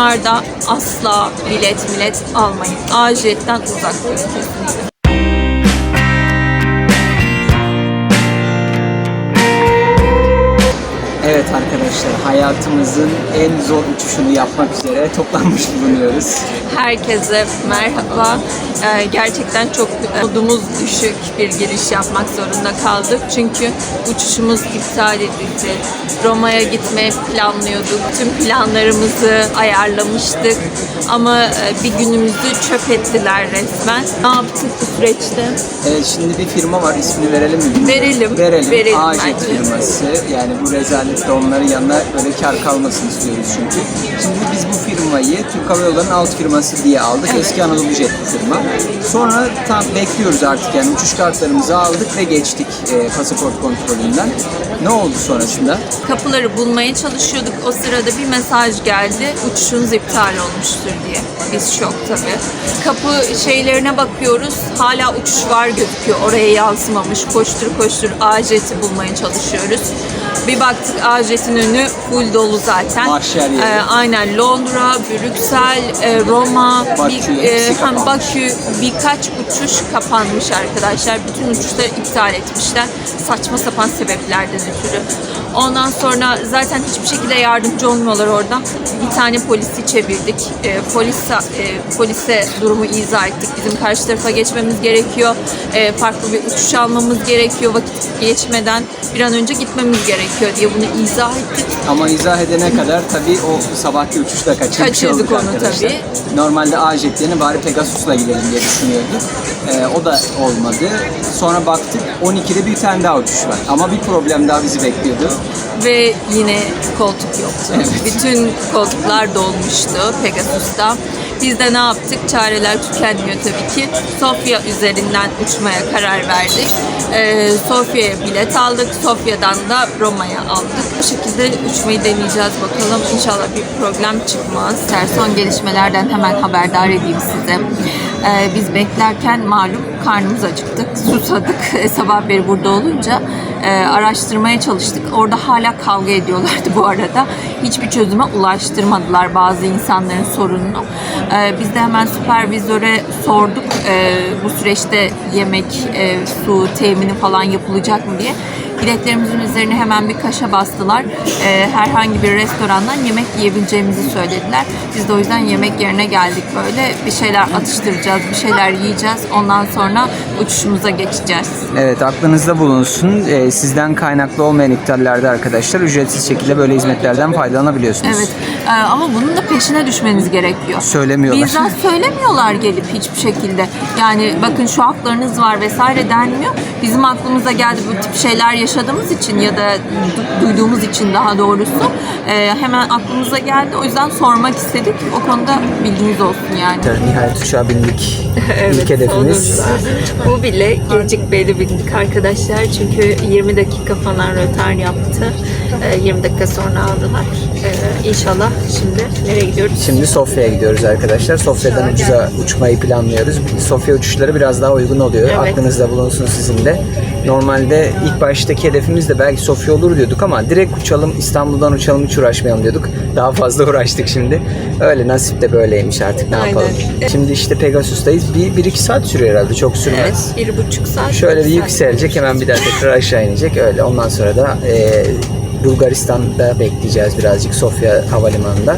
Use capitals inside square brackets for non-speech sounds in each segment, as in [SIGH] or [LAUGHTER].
uçuşlarda asla bilet millet almayın. Aciyetten uzak durun. Evet arkadaşlar hayatımızın en zor uçuşunu yapmak üzere toplanmış bulunuyoruz. Herkese merhaba. Ee, gerçekten çok modumuz düşük bir giriş yapmak zorunda kaldık. Çünkü uçuşumuz iptal edildi. Roma'ya gitmeyi planlıyorduk. Tüm planlarımızı ayarlamıştık. Ama e, bir günümüzü çöp ettiler resmen. Ne yaptık bu süreçte? Evet şimdi bir firma var ismini verelim mi? Verelim. Verelim. Verelim bence. firması. Yani bu rezalette onların yanına böyle kar kalmasını istiyoruz çünkü. Şimdi biz bu firmayı Türk Hava Yolları'nın alt firması diye aldık. Evet. Eski Anadolu Jet firma. Sonra tam bekliyoruz artık yani uçuş kartlarımızı aldık ve geçtik e, pasaport kontrolünden. Ne oldu sonrasında? Kapıları bulmaya çalışıyorduk. O sırada bir mesaj geldi. Uçuşunuz iptal olmuştur diye. Biz şok tabii. Kapı şeylerine bakıyoruz. Hala uçuş var gözüküyor. Oraya yansımamış. Koştur koştur A-Jet'i bulmaya çalışıyoruz. Bir baktık A-Jet'in önü full dolu zaten. Mahşer yeri. Ee, aynen Londra, Brüksel, e, Roma, Bakü, bir, e, hem. Bakü birkaç uçuş kapanmış arkadaşlar. Bütün uçuşları iptal etmişler. Saçma sapan sebeplerden ötürü. Ondan sonra zaten hiçbir şekilde yardımcı olmuyorlar oradan. Bir tane polisi çevirdik. E, polis, e, polise durumu izah ettik. Bizim karşı tarafa geçmemiz gerekiyor. E, farklı bir uçuş almamız gerekiyor. Vakit geçmeden bir an önce gitmemiz gerekiyor diye bunu izah ettik. Ama izah edene kadar tabii o sabahki uçuşta kaçırmış Kaçırdık olduk onu arkadaşlar. tabii. Normalde A-Jet yerine bari Pegasus'la gidelim diye düşünüyorduk. Ee, o da olmadı. Sonra baktık 12'de bir tane daha uçuş var. Ama bir problem daha bizi bekliyordu. Ve yine koltuk yoktu. Evet. Bütün koltuklar dolmuştu Pegasus'ta. Biz de ne yaptık? Çareler tükenmiyor tabii ki. Sofya üzerinden uçmaya karar verdik. Ee, Sofya'ya bilet aldık. Sofya'dan da Roma'ya aldık. Bu şekilde uçmayı deneyeceğiz bakalım. İnşallah bir problem çıkmaz. Son gelişmelerden hemen haberdar edeyim size. Ee, biz beklerken malum karnımız acıktık, susadık. [LAUGHS] Sabah beri burada olunca e, araştırmaya çalıştık. Orada hala kavga ediyorlardı [LAUGHS] bu arada. Hiçbir çözüme ulaştırmadılar bazı insanların sorununu. E, biz de hemen süpervizöre sorduk. E, bu süreçte yemek, e, su temini falan yapılacak mı diye. Biletlerimizin üzerine hemen bir kaşa bastılar. E, herhangi bir restorandan yemek yiyebileceğimizi söylediler. Biz de o yüzden yemek yerine geldik böyle. Bir şeyler atıştıracağız, bir şeyler yiyeceğiz. Ondan sonra uçuşumuza geçeceğiz. Evet aklınızda bulunsun. Ee, sizden kaynaklı olmayan iptallerde arkadaşlar ücretsiz şekilde böyle hizmetlerden faydalanabiliyorsunuz. Evet Ee, ama bunun da peşine düşmeniz gerekiyor. Söylemiyorlar. Bizden söylemiyorlar gelip hiçbir şekilde. Yani bakın şu haklarınız var vesaire denmiyor. Bizim aklımıza geldi bu tip şeyler yaşadığımız için ya da du- duyduğumuz için daha doğrusu e, hemen aklımıza geldi. O yüzden sormak istedik. O konuda bilginiz olsun yani. Nihayet uçağa bindik. [LAUGHS] İlk hedefimiz. sonunda. Bu bile gecikmeli bindik arkadaşlar. Çünkü 20 dakika falan rötar yaptı. Ee, 20 dakika sonra aldılar. Ee, İnşallah şimdi nereye gidiyoruz? Şimdi Sofya'ya gidiyoruz arkadaşlar. Sofya'dan ucuza uçmayı planlıyoruz. Sofya uçuşları biraz daha uygun oluyor. Evet. Aklınızda bulunsun sizin de. Normalde ilk baştaki hedefimiz de belki Sofya olur diyorduk ama direkt uçalım İstanbul'dan uçalım hiç uğraşmayalım diyorduk. Daha fazla [LAUGHS] uğraştık şimdi. Öyle nasip de böyleymiş artık ne Aynen. yapalım. Şimdi işte Pegasus'tayız. Bir, bir iki saat sürüyor herhalde çok sürmez. Evet, bir buçuk saat. Şöyle bir yükselecek hemen bir daha tekrar aşağı inecek öyle. Ondan sonra da e, Bulgaristan'da bekleyeceğiz birazcık Sofya Havalimanı'nda.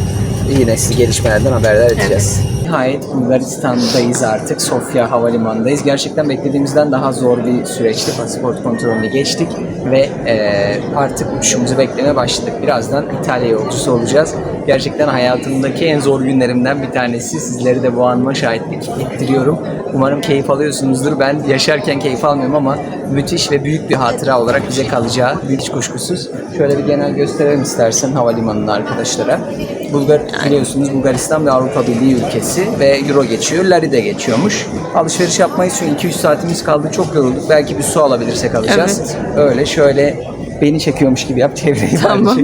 Yine sizi gelişmelerden haberdar edeceğiz. Nihayet Bulgaristan'dayız artık. Sofya Havalimanı'ndayız. Gerçekten beklediğimizden daha zor bir süreçti. Pasaport kontrolünü geçtik ve e, artık uçuşumuzu beklemeye başladık. Birazdan İtalya yolcusu olacağız. Gerçekten hayatımdaki en zor günlerimden bir tanesi. Sizleri de bu anıma şahitlik ettiriyorum. Umarım keyif alıyorsunuzdur. Ben yaşarken keyif almıyorum ama müthiş ve büyük bir hatıra olarak bize kalacağı hiç kuşkusuz. Şöyle bir genel gösterelim istersen havalimanını arkadaşlara. Bulgar biliyorsunuz Bulgaristan bir Avrupa Birliği ülkesi ve Euro geçiyor. Lari de geçiyormuş. Alışveriş yapmayız çünkü 2-3 saatimiz kaldı. Çok yorulduk. Belki bir su alabilirsek alacağız. Öyle şöyle beni çekiyormuş gibi yap [LAUGHS] çevreyi. Tamam.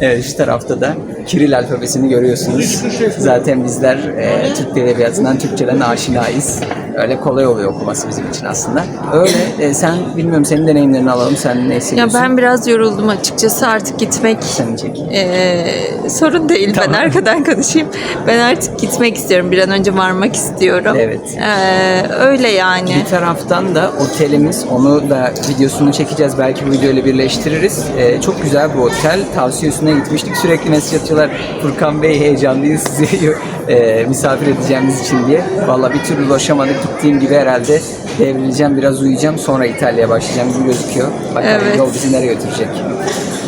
evet şu tarafta da Kiril alfabesini görüyorsunuz. Zaten bizler e, Türk Dil Edebiyatı'ndan Türkçeden aşinayız. Öyle kolay oluyor okuması bizim için aslında. Öyle. e, sen bilmiyorum senin deneyimlerini alalım. Sen ne Ya hissediyorsun? ben biraz yoruldum açıkçası artık gitmek çek. Ee, sorun değil. Tamam. Ben arkadan [LAUGHS] konuşayım. Ben artık gitmek istiyorum. Bir an önce varmak istiyorum. Evet. Ee, öyle yani. Bir taraftan da otelimiz, onu da videosunu çekeceğiz. Belki bu videoyla birleştiririz. Ee, çok güzel bir otel. Tavsiye üstüne gitmiştik. Sürekli mesaj atıyorlar. Furkan Bey heyecanlıyız sizi [LAUGHS] e, misafir edeceğimiz için diye. Valla bir türlü ulaşamadık. Gittiğim gibi herhalde devrileceğim, biraz uyuyacağım. Sonra İtalya'ya başlayacağım gibi gözüküyor. Bakalım Evet. yol bizi nereye götürecek.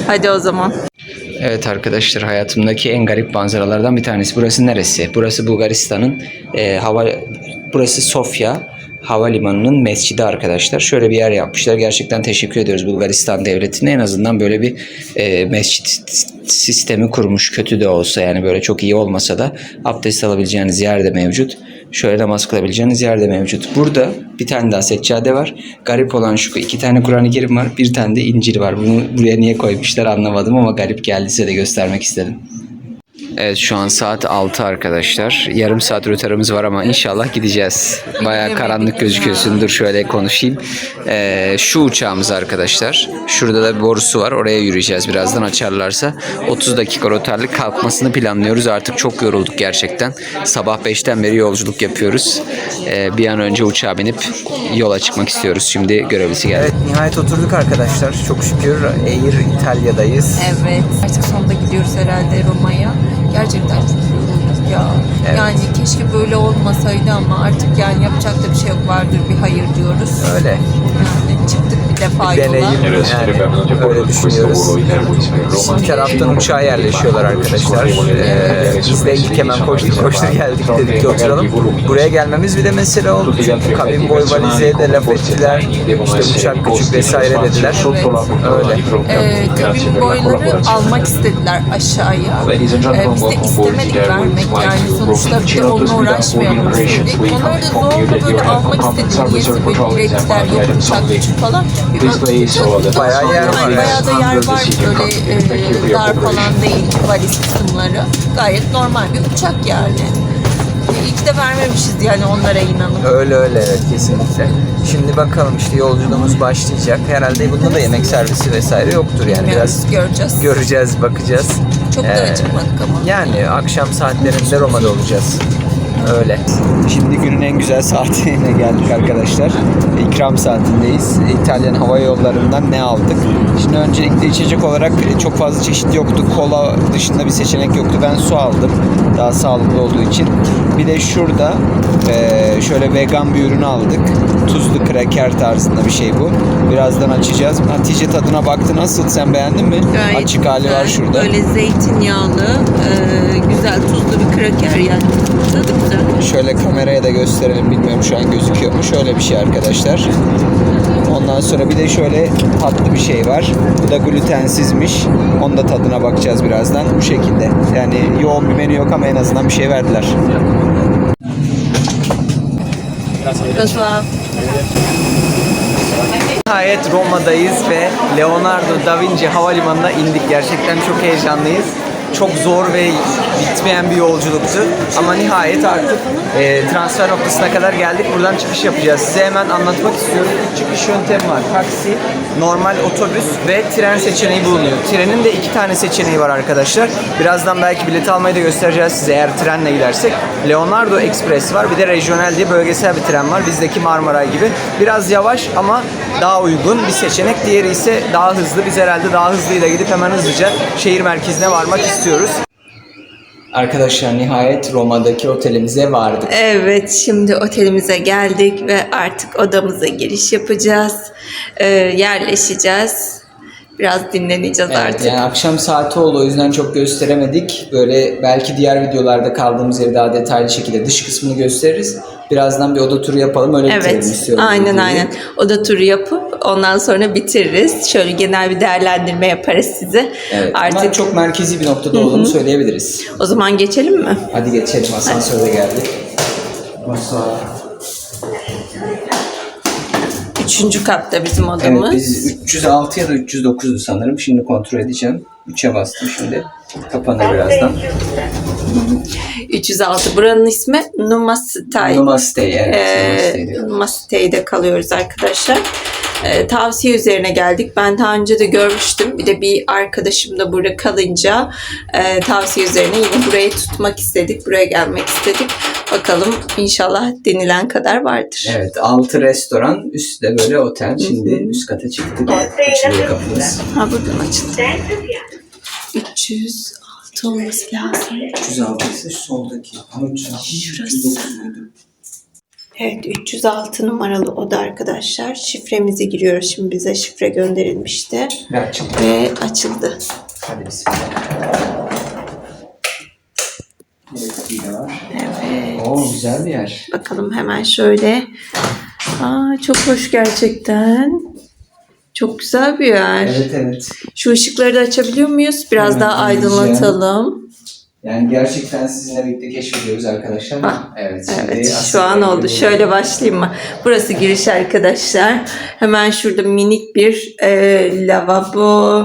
Hadi o zaman. Evet arkadaşlar hayatımdaki en garip manzaralardan bir tanesi. Burası neresi? Burası Bulgaristan'ın e, hava burası Sofya havalimanının mescidi arkadaşlar. Şöyle bir yer yapmışlar. Gerçekten teşekkür ediyoruz Bulgaristan devletine. En azından böyle bir e, mescit sistemi kurmuş. Kötü de olsa yani böyle çok iyi olmasa da abdest alabileceğiniz yer de mevcut. Şöyle namaz kılabileceğiniz yer de mevcut. Burada bir tane daha seccade var. Garip olan şu iki tane Kur'an-ı Kerim var. Bir tane de İncil var. Bunu buraya niye koymuşlar anlamadım ama garip geldi size de göstermek istedim. Evet şu an saat 6 arkadaşlar. Yarım saat rötarımız var ama inşallah gideceğiz. Baya karanlık gözüküyorsun. Dur şöyle konuşayım. Ee, şu uçağımız arkadaşlar. Şurada da bir borusu var. Oraya yürüyeceğiz birazdan açarlarsa. 30 dakika rotarlık kalkmasını planlıyoruz. Artık çok yorulduk gerçekten. Sabah 5'ten beri yolculuk yapıyoruz. Ee, bir an önce uçağa binip yola çıkmak istiyoruz. Şimdi görevlisi geldi. Evet nihayet oturduk arkadaşlar. Çok şükür Air İtalya'dayız. Evet. Artık sonunda gidiyoruz herhalde Roma'ya. Gerçekten ya. Evet. Yani keşke böyle olmasaydı ama artık yani yapacak da bir şey yok vardır bir hayır diyoruz. Öyle. Çıktık bir defa Bir deneyim. Yani öyle düşünüyoruz. Bir taraftan uçağa yerleşiyorlar arkadaşlar. Ee, biz de ilk hemen koştur koştur geldik dedik ki oturalım. Buraya gelmemiz bir de mesele oldu. Çünkü kabin boy valize de laf ettiler. İşte uçak küçük vesaire dediler. Öyle. Ee, kabin boyları almak istediler aşağıya. Ee, biz de istemedik vermek yani sonuçta bir de onunla uğraşmayalım istedik. Onlar da zorla böyle almak istedi. Niyeyse böyle direttiler yok uçak küçük falan. Bayağı yer var yani. bayağı da yer var böyle e, dar falan değil valiz kısımları. Gayet normal bir uçak yani. İyi ki de vermemişiz yani onlara inanıp. Öyle öyle evet kesinlikle. Şimdi bakalım işte yolculuğumuz başlayacak. Herhalde bunda da yemek servisi vesaire yoktur yani biraz Biraz göreceğiz. göreceğiz, bakacağız. Çok da Ee, acıkmadık ama. Yani akşam saatlerinde Roma'da olacağız. Öyle. Şimdi günün en güzel saatine geldik arkadaşlar. İkram saatindeyiz. İtalyan Hava Yolları'ndan ne aldık? Şimdi öncelikle içecek olarak çok fazla çeşit yoktu. Kola dışında bir seçenek yoktu. Ben su aldım. Daha sağlıklı olduğu için. Bir de şurada eee, şöyle vegan bir ürün aldık. Tuzlu kraker tarzında bir şey bu. Birazdan açacağız. Hatice tadına baktı. Nasıl? Sen beğendin mi? Gayet Açık hali güzel. var şurada. Böyle zeytinyağlı, e, güzel tuzlu bir kraker yani. Tadı güzel. Şöyle kameraya da gösterelim bilmiyorum şu an gözüküyor mu. Şöyle bir şey arkadaşlar. Ondan sonra bir de şöyle tatlı bir şey var. Bu da glutensizmiş. Onun da tadına bakacağız birazdan. Bu şekilde. Yani yoğun bir menü yok ama en azından bir şey verdiler. Nihayet Roma'dayız ve Leonardo da Vinci Havalimanı'na indik. Gerçekten çok heyecanlıyız. Çok zor ve bitmeyen bir yolculuktu. Ama nihayet artık e, transfer noktasına kadar geldik. Buradan çıkış yapacağız. Size hemen anlatmak istiyorum. Üç çıkış yöntemi var. Taksi, normal otobüs ve tren seçeneği bulunuyor. Trenin de iki tane seçeneği var arkadaşlar. Birazdan belki bilet almayı da göstereceğiz size eğer trenle gidersek. Leonardo Express var. Bir de regional diye bölgesel bir tren var. Bizdeki Marmaray gibi. Biraz yavaş ama daha uygun bir seçenek. Diğeri ise daha hızlı. Biz herhalde daha hızlıyla gidip hemen hızlıca şehir merkezine varmak istiyoruz. Arkadaşlar nihayet Roma'daki otelimize vardık. Evet, şimdi otelimize geldik ve artık odamıza giriş yapacağız. E, yerleşeceğiz. Biraz dinleneceğiz Evet, artık. yani akşam saati oldu o yüzden çok gösteremedik. Böyle belki diğer videolarda kaldığımız yeri daha detaylı şekilde dış kısmını gösteririz. Birazdan bir oda turu yapalım öyle bitirelim Evet, istiyorum. aynen aynen. Oda turu yapıp ondan sonra bitiririz. Şöyle genel bir değerlendirme yaparız size. Evet, Artık ama çok merkezi bir noktada olduğunu söyleyebiliriz. o zaman geçelim mi? Hadi geçelim asansöre geldik. Masa. Üçüncü katta bizim Evet odamız. biz 306 ya da 309'du sanırım. Şimdi kontrol edeceğim. 3'e bastım şimdi. Kapanır birazdan. 306. Buranın ismi Numa Stay. Namaste. Evet. Ee, diyor. Numa Stay'de kalıyoruz arkadaşlar. Ee, tavsiye üzerine geldik. Ben daha önce de görmüştüm. Bir de bir arkadaşım da burada kalınca e, tavsiye üzerine yine burayı tutmak istedik. Buraya gelmek istedik. Bakalım inşallah denilen kadar vardır. Evet, altı restoran, üstte de böyle otel. Şimdi üst kata çıktık. Açılıyor kapımız. Ha buradan açıldı. 306 olması lazım. 306 ise soldaki. Ama 306 Şurası. Evet 306 numaralı oda arkadaşlar. Şifremizi giriyoruz. Şimdi bize şifre gönderilmişti. Ver çık. Ve açıldı. Hadi bismillah. De var. Evet. Oo güzel bir yer. Bakalım hemen şöyle. Aa, çok hoş gerçekten. Çok güzel bir yer. Evet evet. Şu ışıkları da açabiliyor muyuz? Biraz Hemen daha aydınlatalım. Yani gerçekten sizinle birlikte keşfediyoruz arkadaşlar. Ah, evet. şimdi Evet şu an oldu. böyle- Şöyle başlayayım mı? Burası giriş arkadaşlar. Hemen şurada minik bir e, lavabo,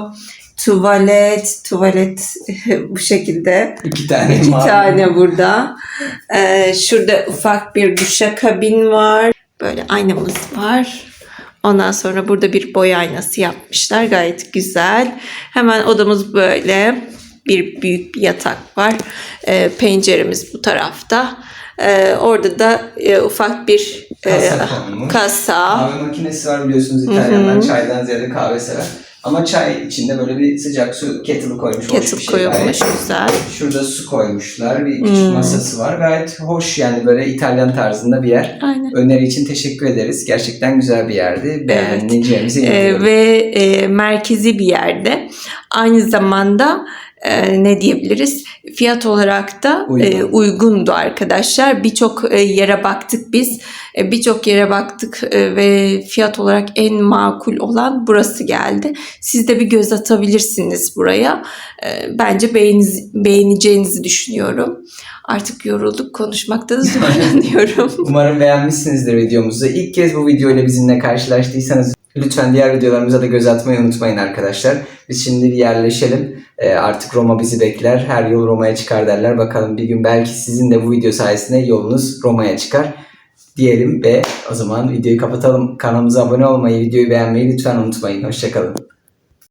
tuvalet, tuvalet [LAUGHS] bu şekilde. İki tane İki mavi. tane burada. E, şurada ufak bir duşakabin var. Böyle aynamız var. Ondan sonra burada bir boy aynası yapmışlar. Gayet güzel. Hemen odamız böyle. Bir büyük bir yatak var. E, penceremiz bu tarafta. E, orada da e, ufak bir e, Kasa kasa. Kahve makinesi var biliyorsunuz İtalyanlar çaydan ziyade kahve sever. Ama çay içinde böyle bir sıcak su kettle'ı koymuş. hoş bir Kettle şey koyulmuş. gayet. Güzel. Şurada su koymuşlar. Bir küçük Hmm. masası var. Gayet hoş yani böyle İtalyan tarzında bir yer. Aynen. Öneri için teşekkür ederiz. Gerçekten güzel bir yerdi. Beğeneceğimize Ee, inanıyorum. ve e, merkezi bir yerde. Aynı zamanda e, ne diyebiliriz? Fiyat olarak da Uygun. e, uygundu arkadaşlar. Birçok e, yere baktık biz. E, Birçok yere baktık e, ve fiyat olarak en makul olan burası geldi. Siz de bir göz atabilirsiniz buraya. E, Bence beğeniz, beğeneceğinizi düşünüyorum. Artık yorulduk konuşmakta da [LAUGHS] zorlanıyorum. Umarım beğenmişsinizdir videomuzu. İlk kez bu video ile bizimle karşılaştıysanız lütfen diğer videolarımıza da göz atmayı unutmayın arkadaşlar. Biz şimdi bir yerleşelim. Ee, artık Roma bizi bekler. Her yol Roma'ya çıkar derler. Bakalım bir gün belki sizin de bu video sayesinde yolunuz Roma'ya çıkar diyelim ve o zaman videoyu kapatalım. Kanalımıza abone olmayı, videoyu beğenmeyi lütfen unutmayın. Hoşçakalın.